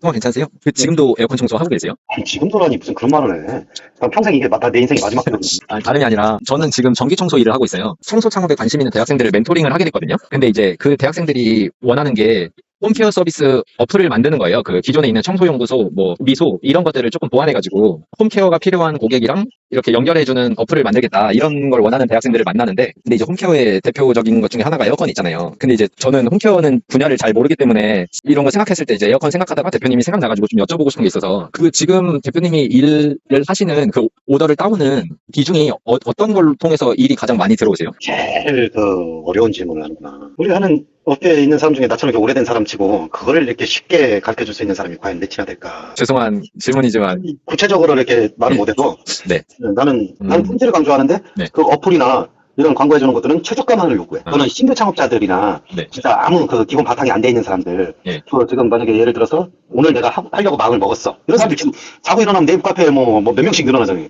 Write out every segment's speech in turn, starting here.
통화 괜찮으세요? 그 지금도 에어컨 청소 하고 계세요? 아니, 지금도라니 무슨 그런 말을 해. 난 평생 이게 나 내 인생의 마지막 때거든. 아니, 다름이 아니라 저는 지금 전기 청소 일을 하고 있어요. 청소 창업에 관심 있는 대학생들을 멘토링을 하게 됐거든요. 근데 이제 그 대학생들이 원하는 게 홈케어 서비스 어플을 만드는 거예요. 그 기존에 있는 청소연구소, 뭐 미소 이런 것들을 조금 보완해가지고 홈케어가 필요한 고객이랑 이렇게 연결해주는 어플을 만들겠다 이런 걸 원하는 대학생들을 만나는데 근데 이제 홈케어의 대표적인 것 중에 하나가 에어컨 있잖아요. 근데 이제 저는 홈케어는 분야를 잘 모르기 때문에 이런 거 생각했을 때 이제 에어컨 생각하다가 대표님이 생각나가지고 좀 여쭤보고 싶은 게 있어서 그 지금 대표님이 일을 하시는 그 오더를 따오는 비중이 어, 떤걸 통해서 일이 가장 많이 들어오세요? 제일 그 어려운 질문을 하는구나. 우리가 하는 업계에 있는 사람 중에 나처럼 이렇게 오래된 사람 치고 그거를 이렇게 쉽게 가르쳐 줄 수 있는 사람이 과연 몇이나 될까? 죄송한 질문이지만 구체적으로 이렇게 말을 못해도 네. 나는 음. 나는 품질을 강조하는데 네. 그 어플이나 이런 광고해 주는 것들은 최저가만을 요구해. 아. 그거는 신규 창업자들이나 네. 진짜 아무 그 기본 바탕이 안 돼 있는 사람들. 예. 그 지금 만약에 예를 들어서 오늘 내가 하, 하려고 마음을 먹었어. 이런 사람들 지금 자고 일어나면 네이버 카페에 뭐 몇 명씩 늘어나잖아요.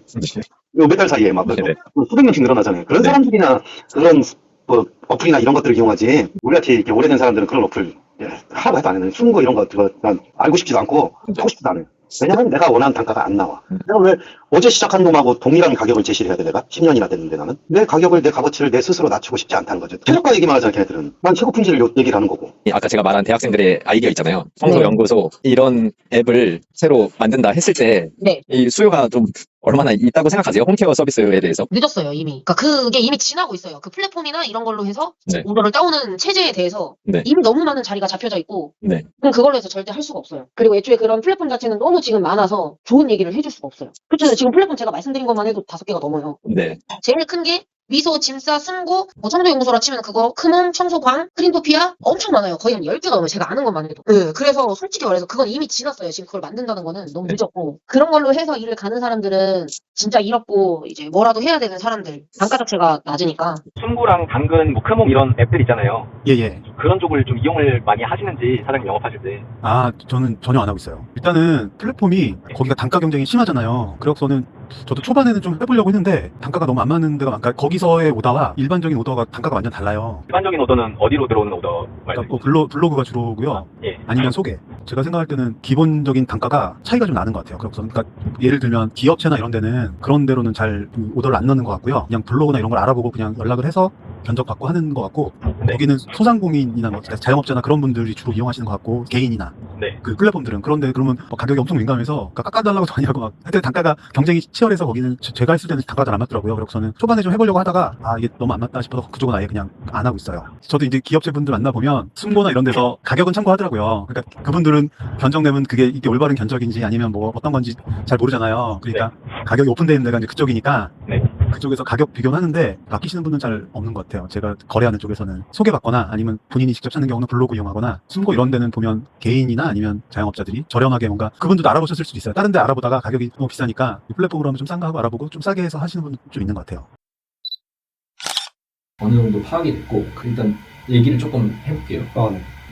몇달 사이에 막. 뭐 수백 명씩 늘어나잖아요. 그런 네. 사람들이나 그런 뭐 어플이나 이런 것들을 이용하지. 우리같이 이렇게 오래된 사람들은 그런 어플 예, 하나도 해도 안 해요. 숨은 이런 거 그거 난 알고 싶지도 않고 하고 싶지도 않아요. 왜냐면 내가 원하는 단가가 안 나와. 음. 내가 왜 어제 시작한 놈하고 동일한 가격을 제시를 해야 돼 내가? 10년이나 됐는데 나는 내 가격을 내 값어치를 내 스스로 낮추고 싶지 않다는 거죠. 최저가 얘기만 하잖아 걔네들은. 난 최고 품질을 요- 얘기를 하는 거고. 아까 제가 말한 대학생들의 아이디어 있잖아요. 네. 청소 연구소 이런 앱을 새로 만든다 했을 때 네. 이 수요가 좀 얼마나 있다고 생각하세요? 홈케어 서비스에 대해서? 늦었어요 이미. 그러니까 그게 이미 지나고 있어요. 그 플랫폼이나 이런 걸로 해서 네. 오더를 따오는 체제에 대해서 네. 이미 너무 많은 자리가 잡혀져 있고 네. 그럼 그걸로 해서 절대 할 수가 없어요. 그리고 애초에 그런 플랫폼 자체는 너무 지금 많아서 좋은 얘기를 해줄 수가 없어요. 그렇죠. 지금 플랫폼 제가 말씀드린 것만 해도 다섯 개가 넘어요. 네. 제일 큰 게 미소, 짐싸, 승고, 뭐 청소연구소라 치면 그거, 크몬, 청소광, 크린토피아 엄청 많아요. 거의 한 10개가 넘어요. 제가 아는 것만 해도. 네, 그래서 솔직히 말해서 그건 이미 지났어요. 지금 그걸 만든다는 거는 너무 네. 늦었고. 그런 걸로 해서 일을 가는 사람들은 진짜 일 없고 이제 뭐라도 해야 되는 사람들. 단가 자체가 낮으니까. 순구랑 당근, 뭐 크몽 이런 앱들 있잖아요. 예, 예. 그런 쪽을 좀 이용을 많이 하시는지 사장님 영업하실 때. 아, 저는 전혀 안 하고 있어요. 일단은 플랫폼이 거기가 단가 경쟁이 심하잖아요. 그래서는 저도 초반에는 좀 해보려고 했는데 단가가 너무 안 맞는 데가 많, 그러니까 거기서의 오더와 일반적인 오더가 단가가 완전 달라요. 일반적인 오더는 어디로 들어오는 오더 그러니까 말씀? 뭐 블로, 블로그가 주로고요. 예. 아니면 소개. 제가 생각할 때는 기본적인 단가가 차이가 좀 나는 것 같아요. 그래서 그러니까 예를 들면 기업체나 이런 데는 그런 데로는 잘 오더를 안 넣는 것 같고요. 그냥 블로그나 이런 걸 알아보고 그냥 연락을 해서 견적받고 하는 것 같고 네. 거기는 소상공인이나 뭐 자영업자나 그런 분들이 주로 이용하시는 것 같고 개인이나 네. 그 플랫폼들은 그런데 그러면 뭐 가격이 엄청 민감해서 그러니까 깎아달라고도 많이 하고 막 하여튼 단가가 경쟁이 치열해서 거기는 제- 제가 했을 때는 단가가 잘 안 맞더라고요. 그래서 저는 초반에 좀 해보려고 하다가 아 이게 너무 안 맞다 싶어서 그쪽은 아예 그냥 안 하고 있어요. 저도 이제 기업체분들 만나보면 승고나 이런 데서 가격은 참고하더라고요. 그러니까 그분들은 견적내면 그게 이게 올바른 견적인지 아니면 뭐 어떤 건지 잘 모르잖아요. 그러니까 가격이 오픈되는 데가 이제 그쪽이니까 네. 그쪽에서 가격 비교는 하는데 맡기시는 분은 잘 없는 것 같아요. 제가 거래하는 쪽에서는 소개받거나 아니면 본인이 직접 찾는 경우는 블로그 이용하거나 숨고 이런 데는 보면 개인이나 아니면 자영업자들이 저렴하게 뭔가 그분들도 알아보셨을 수도 있어요. 다른 데 알아보다가 가격이 너무 비싸니까 이 플랫폼으로 하면 좀싼거 하고 알아보고 좀 싸게 해서 하시는 분좀 있는 것 같아요. 어느 정도 파악이 됐고 그 일단 얘기를 조금 해볼게요.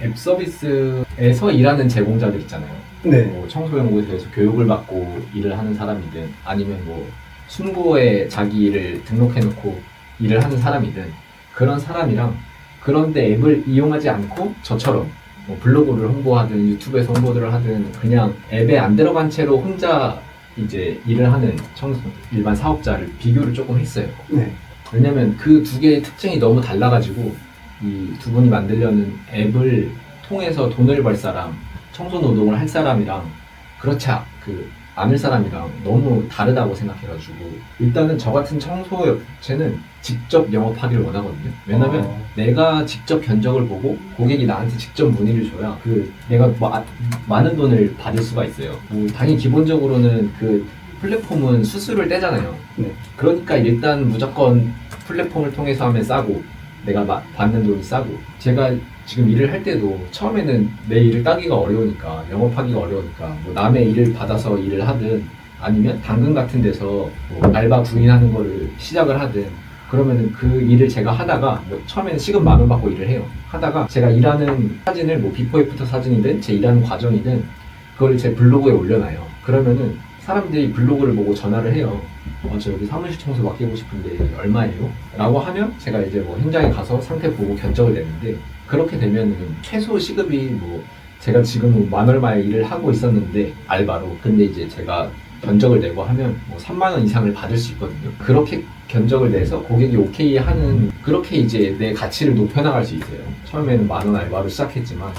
앱 서비스에서 일하는 제공자들 있잖아요. 네. 뭐 청소연구소에서 교육을 받고 일을 하는 사람이든 아니면 뭐 순고에 자기 일을 등록해놓고 일을 하는 사람이든 그런 사람이랑 그런데 앱을 이용하지 않고 저처럼 뭐 블로그를 홍보하든 유튜브에서 홍보를 하든 그냥 앱에 안 들어간 채로 혼자 이제 일을 하는 청소 일반 사업자를 비교를 조금 했어요. 네. 왜냐면 그 두 개의 특징이 너무 달라가지고 이 두 분이 만들려는 앱을 통해서 돈을 벌 사람, 청소 노동을 할 사람이랑 그렇지 아- 그 않을 사람이랑 너무 다르다고 생각해가지고 일단은 저 같은 청소 업체는 직접 영업하기를 원하거든요. 왜냐면 어. 내가 직접 견적을 보고 고객이 나한테 직접 문의를 줘야 그 내가 마- 많은 돈을 받을 수가 있어요. 뭐 당연히 기본적으로는 그 플랫폼은 수수료를 떼잖아요. 네. 그러니까 일단 무조건 플랫폼을 통해서 하면 싸고 내가 마- 받는 돈이 싸고 제가 지금 일을 할 때도 처음에는 내 일을 따기가 어려우니까 영업하기가 어려우니까 뭐 남의 일을 받아서 일을 하든 아니면 당근 같은 데서 뭐 알바 구인하는 거를 시작을 하든 그러면은 그 일을 제가 하다가 뭐 처음에는 시급 만 원 받고 일을 해요. 하다가 제가 일하는 사진을 뭐 비포 애프터 사진이든 제 일하는 과정이든 그걸 제 블로그에 올려놔요. 그러면은 사람들이 블로그를 보고 전화를 해요. 어, 저 여기 사무실 청소 맡기고 싶은데 얼마예요? 라고 하면 제가 이제 뭐 현장에 가서 상태 보고 견적을 내는데 그렇게 되면은 최소 시급이 뭐 제가 지금 만 얼마의 일을 하고 있었는데 알바로 근데 이제 제가 견적을 내고 하면 뭐 3만 원 이상을 받을 수 있거든요. 그렇게 견적을 내서 고객이 오케이 하는 그렇게 이제 내 가치를 높여 나갈 수 있어요. 처음에는 만 원 알바로 시작했지만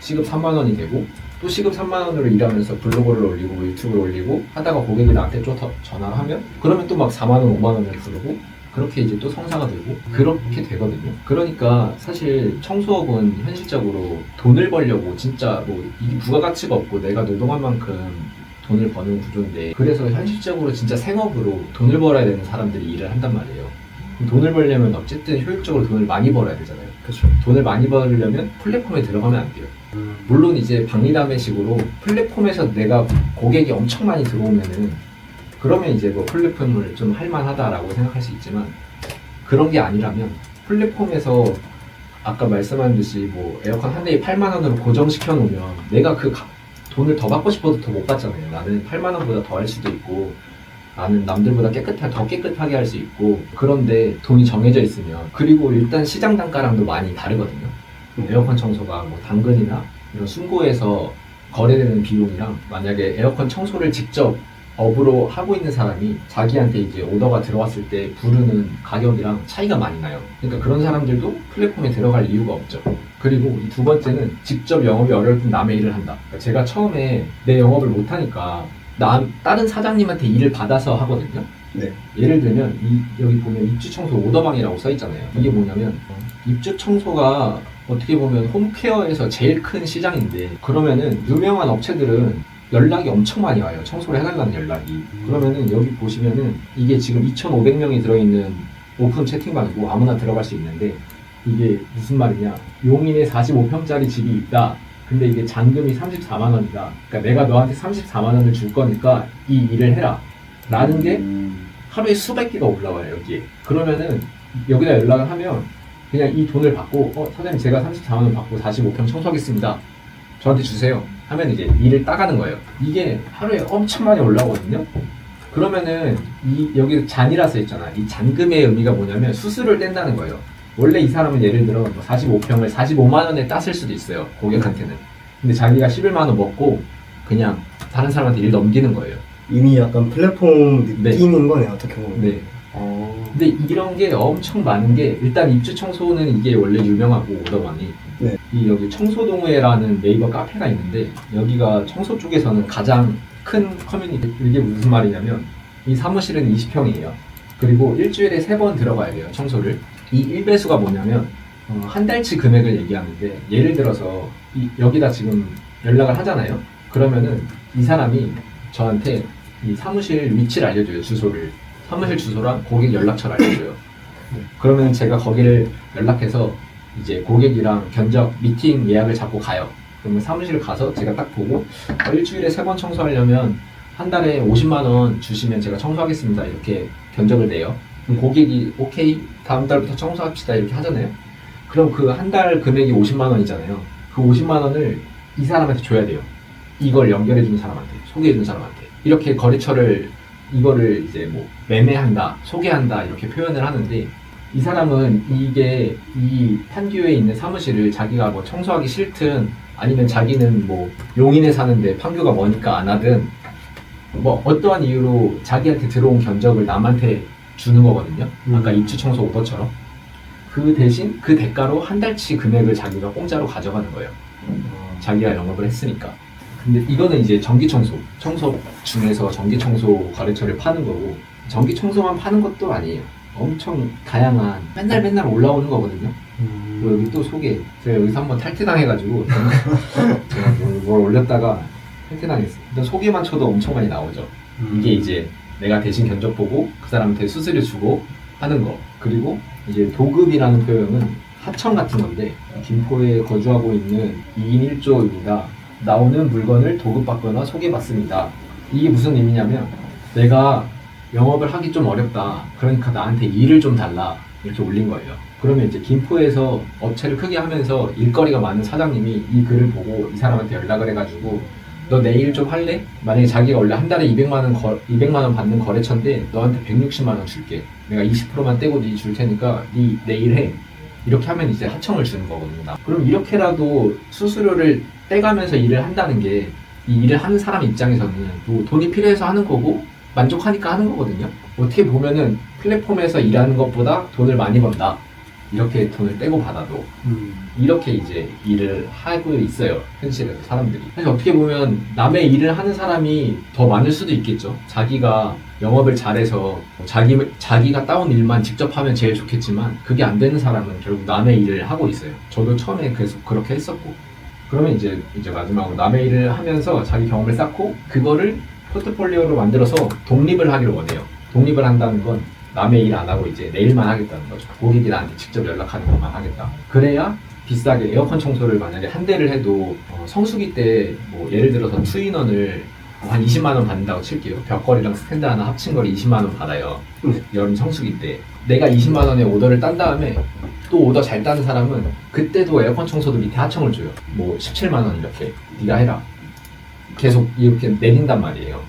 시급 3만 원이 되고 또 시급 3만 원으로 일하면서 블로그를 올리고 유튜브를 올리고 하다가 고객이 나한테 또더 전화를 하면 그러면 또 막 4만 원, 5만 원을 부르고 그렇게 이제 또 성사가 되고 그렇게 되거든요. 그러니까 사실 청소업은 현실적으로 돈을 벌려고 진짜 뭐 이 부가가치가 없고 내가 노동한 만큼 돈을 버는 구조인데 그래서 현실적으로 진짜 생업으로 돈을 벌어야 되는 사람들이 일을 한단 말이에요. 돈을 벌려면 어쨌든 효율적으로 돈을 많이 벌어야 되잖아요. 그렇죠. 돈을 많이 벌려면 플랫폼에 들어가면 안 돼요. 물론 이제 박리담회식으로 플랫폼에서 내가 고객이 엄청 많이 들어오면은 그러면 이제 뭐 플랫폼을 좀 할만하다라고 생각할 수 있지만 그런 게 아니라면 플랫폼에서 아까 말씀한 듯이 뭐 에어컨 한 대에 8만 원으로 고정시켜 놓으면 내가 그 가- 돈을 더 받고 싶어도 더 못 받잖아요. 나는 8만 원보다 더 할 수도 있고 나는 남들보다 깨끗하 더 깨끗하게 할 수 있고 그런데 돈이 정해져 있으면 그리고 일단 시장 단가랑도 많이 다르거든요. 에어컨 청소가 뭐 당근이나 이런 순고에서 거래되는 비용이랑 만약에 에어컨 청소를 직접 업으로 하고 있는 사람이 자기한테 이제 오더가 들어왔을 때 부르는 가격이랑 차이가 많이 나요. 그러니까 그런 사람들도 플랫폼에 들어갈 이유가 없죠. 그리고 이두 번째는 직접 영업이 어려울 땐 남의 일을 한다. 그러니까 제가 처음에 내 영업을 못하니까 남, 다른 사장님한테 일을 받아서 하거든요. 네. 예를 들면 이, 여기 보면 입주 청소 오더방이라고 써 있잖아요. 이게 뭐냐면 입주 청소가 어떻게 보면 홈케어에서 제일 큰 시장인데 그러면은 유명한 업체들은 연락이 엄청 많이 와요. 청소를 해달라는 연락이. 그러면은 여기 보시면은 이게 지금 2,500명이 들어있는 오픈 채팅방이고 아무나 들어갈 수 있는데 이게 무슨 말이냐. 용인에 45평짜리 집이 있다. 근데 이게 잔금이 34만 원이다. 그러니까 내가 너한테 34만 원을 줄 거니까 이 일을 해라. 라는 게 하루에 수백 개가 올라와요 여기에. 그러면은 여기다 연락을 하면 그냥 이 돈을 받고 어 사장님 제가 34만 원 받고 45평 청소하겠습니다. 저한테 주세요. 하면 이제 일을 따가는 거예요. 이게 하루에 엄청 많이 올라오거든요. 그러면은 이 여기 잔이라 써 있잖아. 이 잔금의 의미가 뭐냐면 수수료를 뗀다는 거예요 원래 이 사람은 예를 들어 뭐 45평을 45만 원에 땄을 수도 있어요 고객한테는. 근데 자기가 11만 원 먹고 그냥 다른 사람한테 일 넘기는 거예요. 이미 약간 플랫폼 네. 느낌인 거네요, 어떻게 보면. 네. 어, 근데 이런 게 엄청 많은 게 일단 입주 청소는 이게 원래 유명하고 오더만이 네. 이 여기 청소동호회라는 네이버 카페가 있는데 여기가 청소 쪽에서는 가장 큰 커뮤니티. 이게 무슨 말이냐면 이 사무실은 20평이에요. 그리고 일주일에 세 번 들어가야 돼요 청소를 이 1배수가 뭐냐면 어, 한 달치 금액을 얘기하는데 예를 들어서 이- 여기다 지금 연락을 하잖아요 그러면은 이 사람이 저한테 이 사무실 위치를 알려줘요 주소를 사무실 주소랑 고객 연락처를 알려줘요. 그러면 제가 거기를 연락해서 이제 고객이랑 견적 미팅 예약을 잡고 가요. 그러면 사무실 가서 제가 딱 보고 어, 일주일에 세 번 청소하려면 한 달에 50만 원 주시면 제가 청소하겠습니다. 이렇게 견적을 내요. 그럼 고객이 오케이 다음 달부터 청소합시다 이렇게 하잖아요. 그럼 그 한 달 금액이 50만 원이잖아요. 그 50만 원을 이 사람한테 줘야 돼요. 이걸 연결해 주는 사람한테, 소개해 주는 사람한테. 이렇게 거래처를 이거를 이제 뭐 매매한다, 소개한다 이렇게 표현을 하는데 이 사람은 이게 이 판교에 있는 사무실을 자기가 뭐 청소하기 싫든 아니면 자기는 뭐 용인에 사는데 판교가 머니까 안 하든 뭐 어떠한 이유로 자기한테 들어온 견적을 남한테 주는 거거든요. 아까 음. 입주 청소 오더처럼. 그 대신 그 대가로 한 달치 금액을 자기가 공짜로 가져가는 거예요. 자기가 영업을 했으니까. 근데 이거는 이제 전기 청소, 청소 중에서 전기 청소 거래처를 파는 거고 전기 청소만 파는 것도 아니에요. 엄청 다양한 맨날 맨날 올라오는 거거든요. 음, 그리고 여기 또 소개. 제가 여기서 한번 탈퇴당해가지고 제가 뭘, 뭘 올렸다가 탈퇴당했어요. 일단 소개만 쳐도 엄청 많이 나오죠. 음. 이게 이제 내가 대신 견적 보고 그 사람한테 수수료 주고 하는 거. 그리고 이제 도급이라는 표현은 하청 같은 건데 김포에 거주하고 있는 2인 1조입니다. 나오는 물건을 도급받거나 소개받습니다. 이게 무슨 의미냐면 내가 영업을 하기 좀 어렵다. 그러니까 나한테 일을 좀 달라. 이렇게 올린 거예요. 그러면 이제 김포에서 업체를 크게 하면서 일거리가 많은 사장님이 이 글을 보고 이 사람한테 연락을 해가지고 너 내일 좀 할래? 만약에 자기가 원래 한 달에 200만 원, 거, 200만 원 받는 거래처인데 너한테 160만 원 줄게. 내가 20%만 떼고 네 줄 테니까 네 내일 해. 이렇게 하면 이제 하청을 주는 거거든요. 나. 그럼 이렇게라도 수수료를 떼가면서 일을 한다는 게 이 일을 하는 사람 입장에서는 또 돈이 필요해서 하는 거고 만족하니까 하는 거거든요. 어떻게 보면은 플랫폼에서 일하는 것보다 돈을 많이 번다. 이렇게 돈을 떼고 받아도 음. 이렇게 이제 일을 하고 있어요. 현실에서 사람들이. 사실 어떻게 보면 남의 일을 하는 사람이 더 많을 수도 있겠죠. 자기가 영업을 잘해서 자기, 자기가 따온 일만 직접 하면 제일 좋겠지만 그게 안 되는 사람은 결국 남의 일을 하고 있어요. 저도 처음에 계속 그렇게 했었고. 그러면 이제, 이제 마지막으로 남의 일을 하면서 자기 경험을 쌓고 그거를 포트폴리오로 만들어서 독립을 하기를 원해요. 독립을 한다는 건 남의 일 안 하고 이제 내 일만 하겠다는 거죠. 고객이 나한테 직접 연락하는 것만 하겠다. 그래야 비싸게 에어컨 청소를 만약에 한 대를 해도 어, 성수기 때 뭐 예를 들어서 투인원을 한 20만 원 받는다고 칠게요. 벽걸이랑 스탠드 하나 합친 거를 20만 원 받아요. 네. 여름 성수기 때 내가 20만 원의 오더를 딴 다음에 또 오더 잘 따는 사람은 그때도 에어컨 청소도 밑에 하청을 줘요. 뭐 17만 원 이렇게 네가 해라. 계속 이렇게 내린단 말이에요.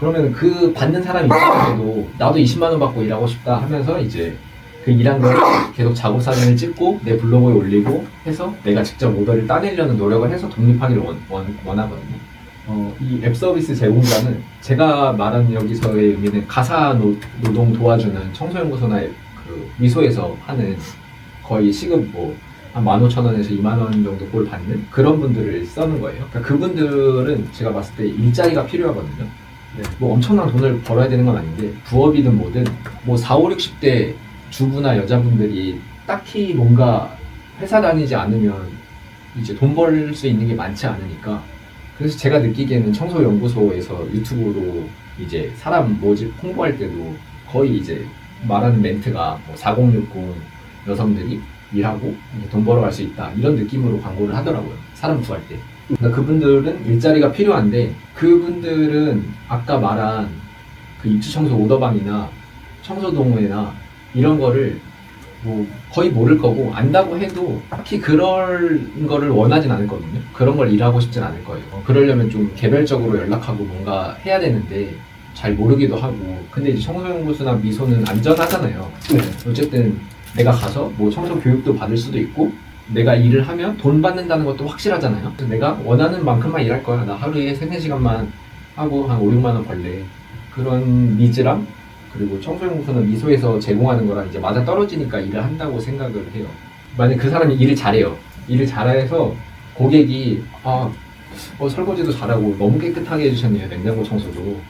어, 그러면 그 받는 사람 입장에서도 나도 20만 원 받고 일하고 싶다 하면서 이제 그 일한 걸 계속 작업 사진을 찍고 내 블로그에 올리고 해서 내가 직접 오더를 따내려는 노력을 해서 독립하기를 원, 원, 원하거든요. 어, 이 앱 서비스 제공자는 제가 말하는 여기서의 의미는 가사 노, 노동 도와주는 청소연구소나 그 미소에서 하는 거의 시급 뭐 한 15,000원에서 2만원 정도 꼴 받는 그런 분들을 써는 거예요. 그러니까 그분들은 제가 봤을 때 일자리가 필요하거든요. 네, 뭐 엄청난 돈을 벌어야 되는 건 아닌데 부업이든 뭐든 뭐 4, 5, 60대 주부나 여자분들이 딱히 뭔가 회사 다니지 않으면 이제 돈 벌 수 있는 게 많지 않으니까 그래서 제가 느끼기에는 청소연구소에서 유튜브로 이제 사람 모집 홍보할 때도 거의 이제 말하는 멘트가 뭐 4060 여성들이 일하고 돈 벌어갈 수 있다 이런 느낌으로 광고를 하더라고요. 사람 구할 때 그러니까 그분들은 일자리가 필요한데 그분들은 아까 말한 그 입주 청소 오더방이나 청소 동호회나 이런 거를 뭐 거의 모를 거고 안다고 해도 딱히 그럴 거를 원하진 않을 거거든요. 그런 걸 일하고 싶진 않을 거예요. 그러려면 좀 개별적으로 연락하고 뭔가 해야 되는데 잘 모르기도 하고 근데 이제 청소연구소나 미소는 안전하잖아요. 네. 어쨌든 내가 가서 뭐 청소 교육도 받을 수도 있고 내가 일을 하면 돈 받는다는 것도 확실하잖아요. 내가 원하는 만큼만 일할 거야. 나 하루에 3, 4시간만 하고 한 5, 6만 원 벌래. 그런 니즈랑 그리고 청소연구소는 미소에서 제공하는 거랑 이제 맞아 떨어지니까 일을 한다고 생각을 해요. 만약 그 사람이 일을 잘해요. 일을 잘해서 고객이 아 어, 설거지도 잘하고 너무 깨끗하게 해주셨네요. 냉장고 청소도.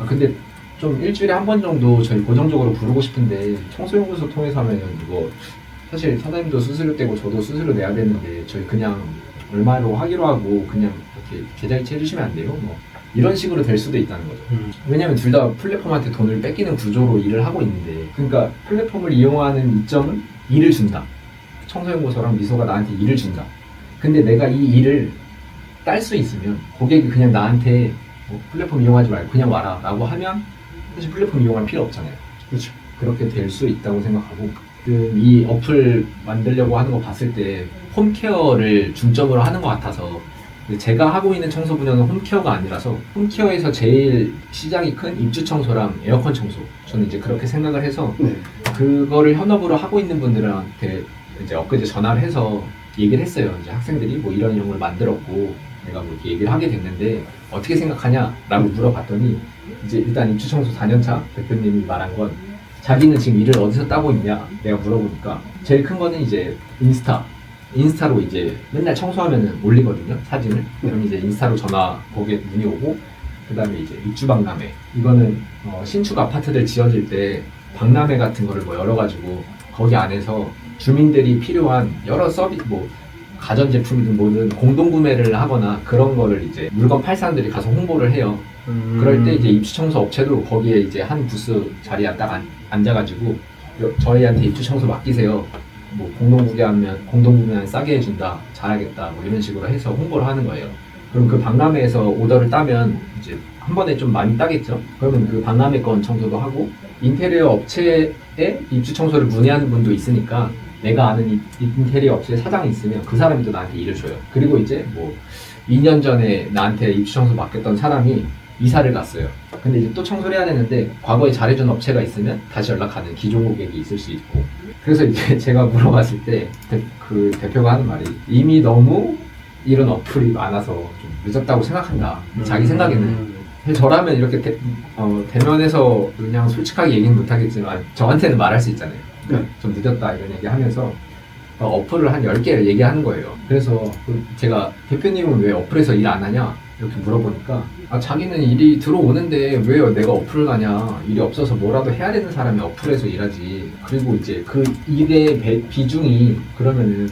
아, 근데 좀 일주일에 한 번 정도 저희 고정적으로 부르고 싶은데 청소연구소 통해서 하면은 이거 사실 사장님도 수수료 떼고 저도 수수료 내야 되는데 저희 그냥 얼마로 하기로 하고 그냥 이렇게 계좌이체 해주시면 안 돼요? 뭐 이런 식으로 될 수도 있다는 거죠. 음. 왜냐면 둘 다 플랫폼한테 돈을 뺏기는 구조로 일을 하고 있는데 그러니까 플랫폼을 이용하는 이점은 일을 준다. 청소연구소랑 미소가 나한테 일을 준다. 근데 내가 이 일을 딸 수 있으면 고객이 그냥 나한테 뭐 플랫폼 이용하지 말고 그냥 와라 라고 하면 사실 플랫폼 이용할 필요 없잖아요. 그렇죠. 그렇게 될 수 있다고 생각하고 지금 이 어플 만들려고 하는 거 봤을 때 홈케어를 중점으로 하는 것 같아서 제가 하고 있는 청소 분야는 홈케어가 아니라서 홈케어에서 제일 시장이 큰 입주 청소랑 에어컨 청소 저는 이제 그렇게 생각을 해서 네. 그거를 현업으로 하고 있는 분들한테 이제 엊그제 전화를 해서 얘기를 했어요. 이제 학생들이 뭐 이런 이런 걸 만들었고 내가 뭐 이렇게 얘기를 하게 됐는데 어떻게 생각하냐라고 물어봤더니 이제 일단 입주 청소 4년차 대표님이 말한 건 자기는 지금 일을 어디서 따고 있냐? 내가 물어보니까 제일 큰 거는 이제 인스타. 인스타로 이제 맨날 청소하면은 올리거든요 사진을. 그럼 이제 인스타로 전화 거기에 문의 오고 그 다음에 이제 입주 박람회. 이거는 어, 신축 아파트들 지어질 때 박람회 같은 거를 뭐 열어가지고 거기 안에서 주민들이 필요한 여러 서비스 뭐 가전제품이든 뭐든 공동 구매를 하거나 그런 거를 이제 물건 팔 사람들이 가서 홍보를 해요. 음. 그럴 때 이제 입주 청소 업체도 거기에 이제 한 부스 자리에 딱 앉, 앉아가지고 여- 저희한테 입주 청소 맡기세요. 뭐 공동 구매하면 공동 구매하면 싸게 해준다, 잘하겠다, 뭐 이런 식으로 해서 홍보를 하는 거예요. 그럼 그 박람회에서 오더를 따면 이제 한 번에 좀 많이 따겠죠. 그러면 그 박람회 건 청소도 하고 인테리어 업체에 입주 청소를 문의하는 분도 있으니까 내가 아는 이- 인테리어 업체 사장이 있으면 그 사람이 또 나한테 일을 줘요. 그리고 이제 뭐 2년 전에 나한테 입주 청소 맡겼던 사람이 이사를 갔어요. 근데 이제 또 청소를 해야 되는데 과거에 잘해준 업체가 있으면 다시 연락하는 기존 고객이 있을 수 있고 그래서 이제 제가 물어봤을 때 그 대표가 하는 말이 이미 너무 이런 어플이 많아서 좀 늦었다고 생각한다. 자기 생각에는 근데 저라면 이렇게 대, 어, 대면에서 그냥 솔직하게 얘기는 못하겠지만 저한테는 말할 수 있잖아요. 네. 좀 늦었다 이런 얘기 하면서 어, 어플을 한 10개를 얘기하는 거예요. 그래서 그 제가 대표님은 왜 어플에서 일 안 하냐? 이렇게 물어보니까 아, 자기는 일이 들어오는데 왜 내가 어플을 가냐? 일이 없어서 뭐라도 해야 되는 사람이 어플에서 일하지. 그리고 이제 그 일의 배- 비중이 그러면은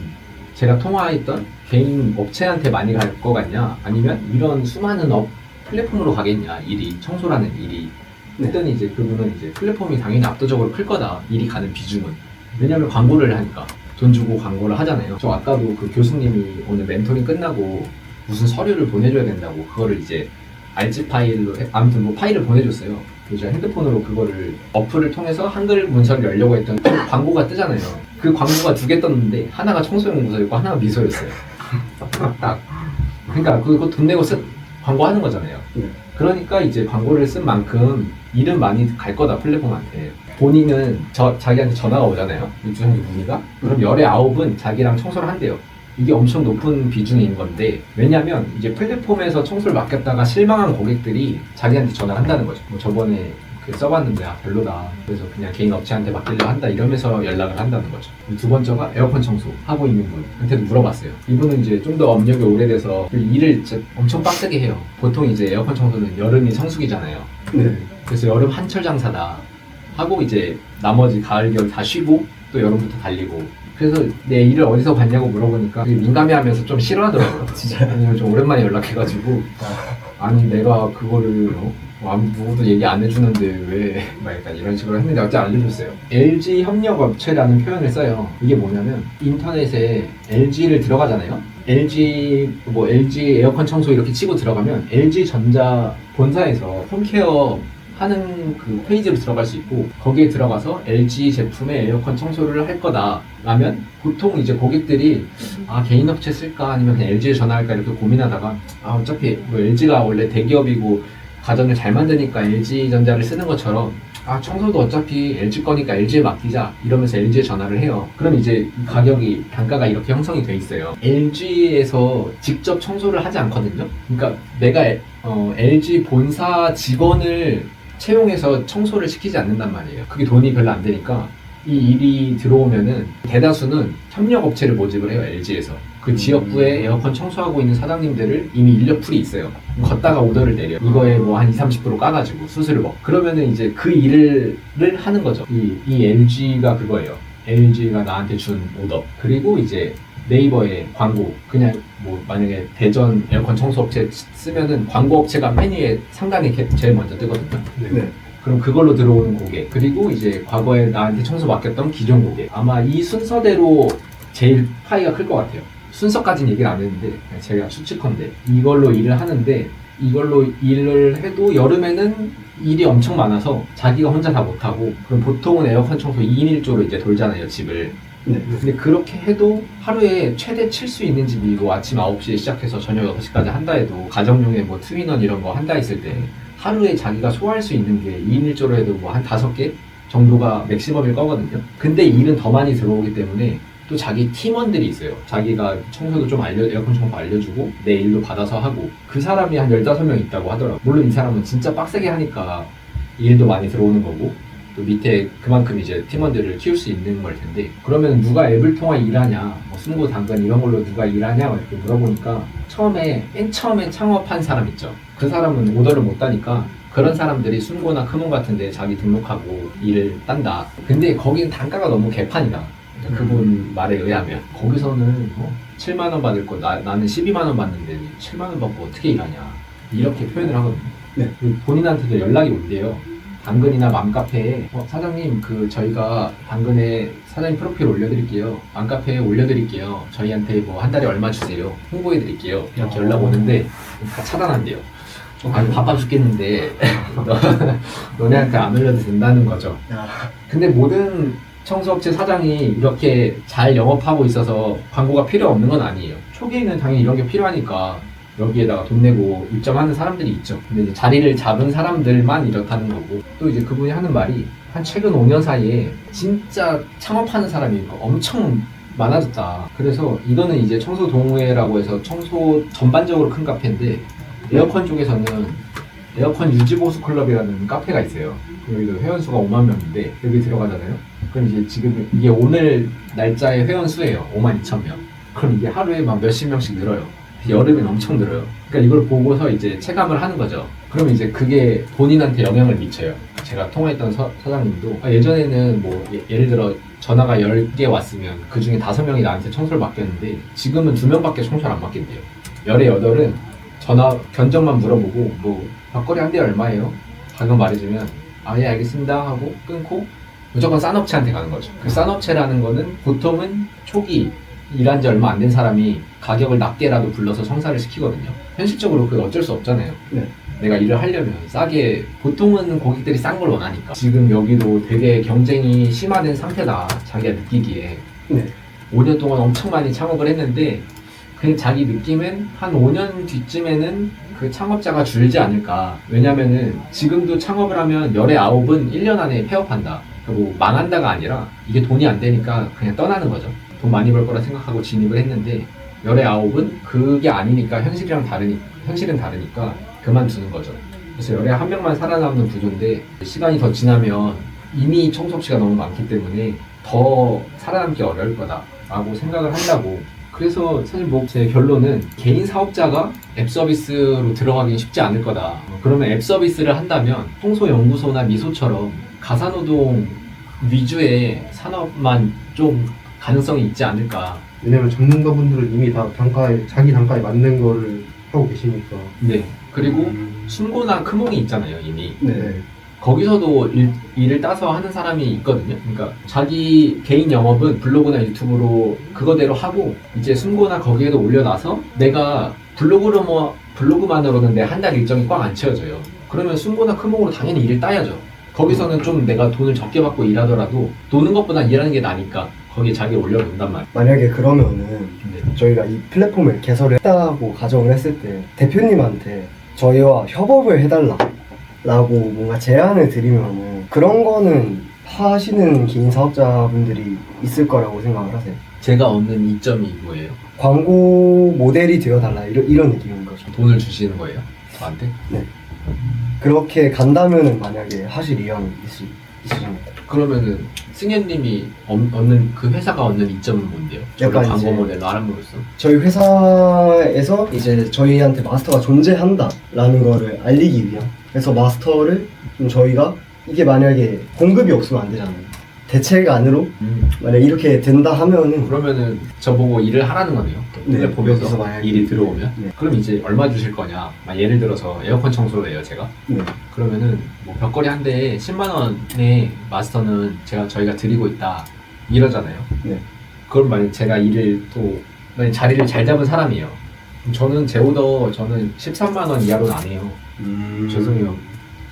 제가 통화했던 개인 업체한테 많이 갈 것 같냐? 아니면 이런 수많은 업 플랫폼으로 가겠냐? 일이 청소라는 일이. 그랬더니 이제 그분은 이제 플랫폼이 당연히 압도적으로 클 거다. 일이 가는 비중은. 왜냐면 광고를 하니까 돈 주고 광고를 하잖아요. 저 아까도 그 교수님이 오늘 멘토링 끝나고 무슨 서류를 보내줘야 된다고 그거를 이제 알지 파일로 해- 아무튼 뭐 파일을 보내줬어요. 그래서 제가 핸드폰으로 그거를 어플을 통해서 한글 문서를 열려고 했더니 그 광고가 뜨잖아요. 그 광고가 두 개 떴는데 하나가 청소용구소였고 하나가 미소였어요. 딱. 그러니까 그거 돈 내고 쓴 광고 하는 거잖아요. 네. 그러니까 이제 광고를 쓴 만큼 일은 많이 갈 거다 플랫폼한테. 본인은 저 자기한테 전화가 오잖아요. 입주상기 문의가. 그럼 열의 아홉은 자기랑 청소를 한대요. 이게 엄청 높은 비중인 건데 왜냐면 이제 플랫폼에서 청소를 맡겼다가 실망한 고객들이 자기한테 전화를 한다는 거죠. 뭐 저번에 그 써봤는데 아 별로다. 그래서 그냥 개인 업체한테 맡기려 한다 이러면서 연락을 한다는 거죠. 두 번째가 에어컨 청소 하고 있는 분한테도 물어봤어요. 이분은 이제 좀 더 업력이 오래돼서 그 일을 진짜 엄청 빡세게 해요. 보통 이제 에어컨 청소는 여름이 성수기잖아요. 네. 그래서 여름 한철 장사다 하고 이제 나머지 가을 겨울 다 쉬고 또 여름부터 달리고 그래서 내 일을 어디서 봤냐고 물어보니까 되게 민감해하면서 좀 싫어하더라고요. 진짜. 왜냐면 좀 오랜만에 연락해가지고 아니 내가 그거를 어? 아무 누구도 얘기 안 해주는데 왜 막 약간 이런 식으로 했는데 어째 알려줬어요. LG 협력 업체라는 표현을 써요. 이게 뭐냐면 인터넷에 LG를 들어가잖아요. LG 뭐 LG 에어컨 청소 이렇게 치고 들어가면 LG 전자 본사에서 홈케어 하는 그 페이지로 들어갈 수 있고 거기에 들어가서 LG 제품의 에어컨 청소를 할 거다 라면 보통 이제 고객들이 아 개인 업체 쓸까 아니면 그냥 LG에 전화할까 이렇게 고민하다가 아 어차피 뭐 LG가 원래 대기업이고 가전을 잘 만드니까 LG 전자를 쓰는 것처럼 아 청소도 어차피 LG 거니까 LG에 맡기자 이러면서 LG에 전화를 해요. 그럼 이제 이 가격이 단가가 이렇게 형성이 돼 있어요. LG에서 직접 청소를 하지 않거든요. 그러니까 내가 어, LG 본사 직원을 채용해서 청소를 시키지 않는단 말이에요. 그게 돈이 별로 안 되니까 이 일이 들어오면은 대다수는 협력 업체를 모집을 해요 LG에서. 그 지역구에 에어컨 청소하고 있는 사장님들을 이미 인력풀이 있어요. 걷다가 오더를 내려. 이거에 뭐 한 20, 30% 까가지고 수수료 먹. 그러면은 이제 그 일을 하는 거죠. 이, 이 LG가 그거예요. LG가 나한테 준 오더. 그리고 이제 네이버에 광고 그냥 뭐 만약에 대전 에어컨 청소 업체 쓰면은 광고 업체가 메뉴에 상단에 게- 제일 먼저 뜨거든요. 네. 그럼 그걸로 들어오는 고객 그리고 이제 과거에 나한테 청소 맡겼던 기존 고객. 아마 이 순서대로 제일 파이가 클 것 같아요. 순서까지는 얘기를 안 했는데 그냥 제가 추측컨대 이걸로 일을 하는데 이걸로 일을 해도 여름에는 일이 엄청 많아서 자기가 혼자 다 못하고 그럼 보통은 에어컨 청소 2인 1조로 이제 돌잖아요 집을 네. 근데 그렇게 해도 하루에 최대 칠 수 있는 집이 뭐 아침 9시에 시작해서 저녁 6시까지 한다 해도 가정용에 뭐 트윈원 이런 거 한다 했을 때 하루에 자기가 소화할 수 있는 게 2인 1조로 해도 뭐 한 5개 정도가 맥시멈일 거거든요. 근데 일은 더 많이 들어오기 때문에 또 자기 팀원들이 있어요. 자기가 청소도 좀 알려, 에어컨 청소 알려주고 내 일도 받아서 하고 그 사람이 한 15명 있다고 하더라고요. 물론 이 사람은 진짜 빡세게 하니까 일도 많이 들어오는 거고 또 밑에 그만큼 이제 팀원들을 키울 수 있는 걸 텐데 그러면 누가 앱을 통해 일하냐 뭐 승고 당근 이런 걸로 누가 일하냐 막 이렇게 물어보니까 처음에 맨 처음에 창업한 사람 있죠. 그 사람은 오더를 못 따니까 그런 사람들이 순고나 크몬 같은 데 자기 등록하고 일을 딴다. 근데 거기는 단가가 너무 개판이다. 그분 말에 의하면. 거기서는 어, 7만 원 받을 거 나, 나는 12만 원 받는데 7만 원 받고 어떻게 일하냐. 이렇게 표현을 하거든요. 네. 본인한테도 연락이 온대요 당근이나 맘카페에 어, 사장님 그 저희가 당근에 사장님 프로필 올려드릴게요. 맘카페에 올려드릴게요. 저희한테 뭐 한 달에 얼마 주세요? 홍보해드릴게요. 이렇게 연락 오는데 다 차단한대요. 아니 바빠 죽겠는데. 너, 너네한테 안 올려도 된다는 거죠. 야. 근데 모든 청소업체 사장이 이렇게 잘 영업하고 있어서 광고가 필요 없는 건 아니에요. 초기에는 당연히 이런 게 필요하니까 여기에다가 돈 내고 입점하는 사람들이 있죠. 근데 이제 자리를 잡은 사람들만 이렇다는 거고 또 이제 그분이 하는 말이 한 최근 5년 사이에 진짜 창업하는 사람이 엄청 많아졌다. 그래서 이거는 이제 청소 동호회라고 해서 청소 전반적으로 큰 카페인데 에어컨 쪽에서는 에어컨 유지보수 클럽이라는 카페가 있어요. 여기도 회원 수가 5만 명인데 여기 들어가잖아요. 그럼 이제 지금 이게 오늘 날짜의 회원 수예요. 5만 2천 명. 그럼 이게 하루에 막 몇십 명씩 늘어요. 여름엔 엄청 늘어요. 그러니까 이걸 보고서 이제 체감을 하는 거죠. 그러면 이제 그게 본인한테 영향을 미쳐요. 제가 통화했던 서, 사장님도 아, 예전에는 뭐 예, 를 들어 전화가 10개 왔으면 그 중에 5명이 나한테 청소를 맡겼는데 지금은 2명밖에 청소를 안 맡긴대요. 열의 여덟은 전화 견적만 물어보고 뭐 벽걸이 한대 얼마예요? 가격 말해주면 아 예 알겠습니다 하고 끊고 무조건 싼 업체한테 가는 거죠. 그 싼 업체라는 거는 보통은 초기 일한 지 얼마 안 된 사람이 가격을 낮게라도 불러서 성사를 시키거든요. 현실적으로 그게 어쩔 수 없잖아요. 네. 내가 일을 하려면 싸게 보통은 고객들이 싼 걸 원하니까 지금 여기도 되게 경쟁이 심화된 상태다 자기가 느끼기에 네. 5년 동안 엄청 많이 창업을 했는데 그냥 자기 느낌은 한 5년 뒤쯤에는 그 창업자가 줄지 않을까 왜냐면은 지금도 창업을 하면 열의 아홉은 1년 안에 폐업한다 그리고 망한다가 아니라 이게 돈이 안 되니까 그냥 떠나는 거죠 돈 많이 벌 거라 생각하고 진입을 했는데 열의 아홉은 그게 아니니까 현실이랑 다르니 현실은 다르니까 그만두는 거죠. 그래서 열의 한 명만 살아남는 구조인데 시간이 더 지나면 이미 청소업체가 너무 많기 때문에 더 살아남기 어려울 거다라고 생각을 한다고. 그래서 사실 뭐 제 결론은 개인 사업자가 앱 서비스로 들어가긴 쉽지 않을 거다. 그러면 앱 서비스를 한다면 청소연구소나 미소처럼 가사노동 위주의 산업만 좀 가능성이 있지 않을까 왜냐면 전문가분들은 이미 다 단가에 자기 단가에 맞는 거를 하고 계시니까 네 그리고 순고나 크몽이 있잖아요 이미 네. 거기서도 일, 일을 따서 하는 사람이 있거든요. 그러니까 자기 개인 영업은 블로그나 유튜브로 그거대로 하고 이제 순고나 거기에도 올려놔서 내가 블로그로 뭐 블로그만으로는 내 한 달 일정이 꽉 안 채워져요. 그러면 순고나 크몽으로 당연히 일을 따야죠. 거기서는 좀 내가 돈을 적게 받고 일하더라도 노는 것보다 일하는 게 나니까 거기에 자기 올려놓는단 말이에요. 만약에 그러면은 네. 저희가 이 플랫폼을 개설을 했다고 가정을 했을 때 대표님한테 저희와 협업을 해달라 라고 뭔가 제안을 드리면은 그런 거는 하시는 개인 사업자분들이 있을 거라고 생각을 하세요. 제가 얻는 이점이 뭐예요? 광고 모델이 되어달라 이런, 이런 느낌인 거죠. 돈을 주시는 거예요? 저한테? 그렇게 간다면은 만약에 하실 의향이 있으, 있으십니까? 그러면은 승현님이 얻- 얻는 그 회사가 얻는 이점은 뭔데요? 약간 광고 이제- 모델로 알아보로써 저희 회사에서 이제 저희한테 마스터가 존재한다라는 거를 알리기 위한 그래서 마스터를 좀 저희가 이게 만약에 공급이 없으면 안 되잖아요 대체가 안으로 음. 만약 이렇게 된다 하면은 그러면은 저보고 일을 하라는 거네요. 네, 플랫폼에서 여기서 만약에- 일이 들어오면. 네. 그럼 이제 얼마 주실 거냐? 막 예를 들어서 에어컨 청소를 해요, 제가. 네. 그러면은 뭐 벽걸이 한 대에 10만 원의 마스터는 제가 저희가 드리고 있다. 이러잖아요. 네. 그럼 만약 제가 일을 또 만약 자리를 잘 잡은 사람이에요. 그럼 저는 제 오더 저는 13만 원 이하로는 안 해요. 음. 죄송해요.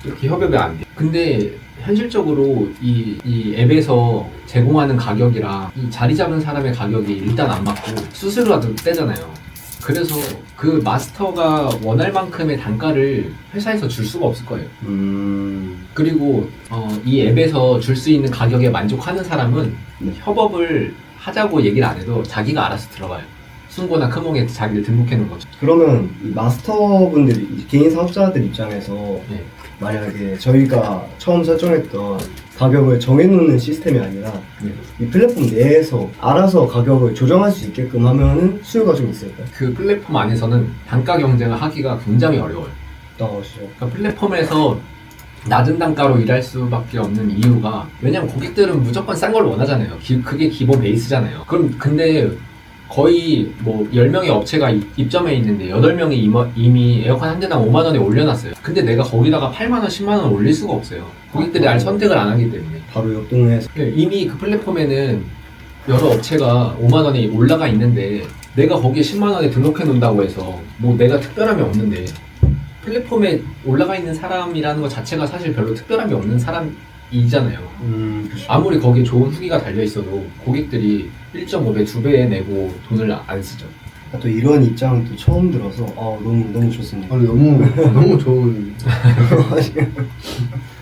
이렇게 협업이 안 돼. 근데 현실적으로 이, 이 앱에서 제공하는 가격이랑 이 자리 잡은 사람의 가격이 일단 안 맞고 수수료가 떼잖아요. 그래서 그 마스터가 원할 만큼의 단가를 회사에서 줄 수가 없을 거예요. 음. 그리고 어, 이 앱에서 줄 수 있는 가격에 만족하는 사람은 네. 협업을 하자고 얘기를 안 해도 자기가 알아서 들어가요. 순고나 크몽에 자기를 등록해 놓은 거죠. 그러면 이 마스터분들이 이 개인 사업자들 입장에서 네. 만약에 저희가 처음 설정했던 가격을 정해놓는 시스템이 아니라 네. 이 플랫폼 내에서 알아서 가격을 조정할 수 있게끔 하면은 수요가 좀 있을까요? 그 플랫폼 안에서는 단가 경쟁을 하기가 굉장히 어려워요. 나오시죠. 그러니까 플랫폼에서 낮은 단가로 일할 수밖에 없는 이유가 왜냐면 고객들은 무조건 싼 걸 원하잖아요. 기- 그게 기본 베이스잖아요. 그럼 근데 거의 뭐 10명의 업체가 이- 입점해 있는데 8명이 이머- 이미 에어컨 한 대당 5만 원에 올려놨어요. 근데 내가 거기다가 8만 원, 10만 원 올릴 수가 없어요. 고객들이 알 선택을 안 하기 때문에. 바로 옆 동네에서 네, 이미 그 플랫폼에는 여러 업체가 5만 원이 올라가 있는데 내가 거기에 10만 원에 등록해 놓는다고 해서 뭐 내가 특별함이 없는데 플랫폼에 올라가 있는 사람이라는 것 자체가 사실 별로 특별함이 없는 사람이잖아요. 음, 아무리 거기에 좋은 후기가 달려 있어도 고객들이 1.5배, 2배 내고 돈을 안 쓰죠. 아, 또 이런 입장도 처음 들어서 아, 너무 너무 좋습니다. 아니 너무 너무 좋은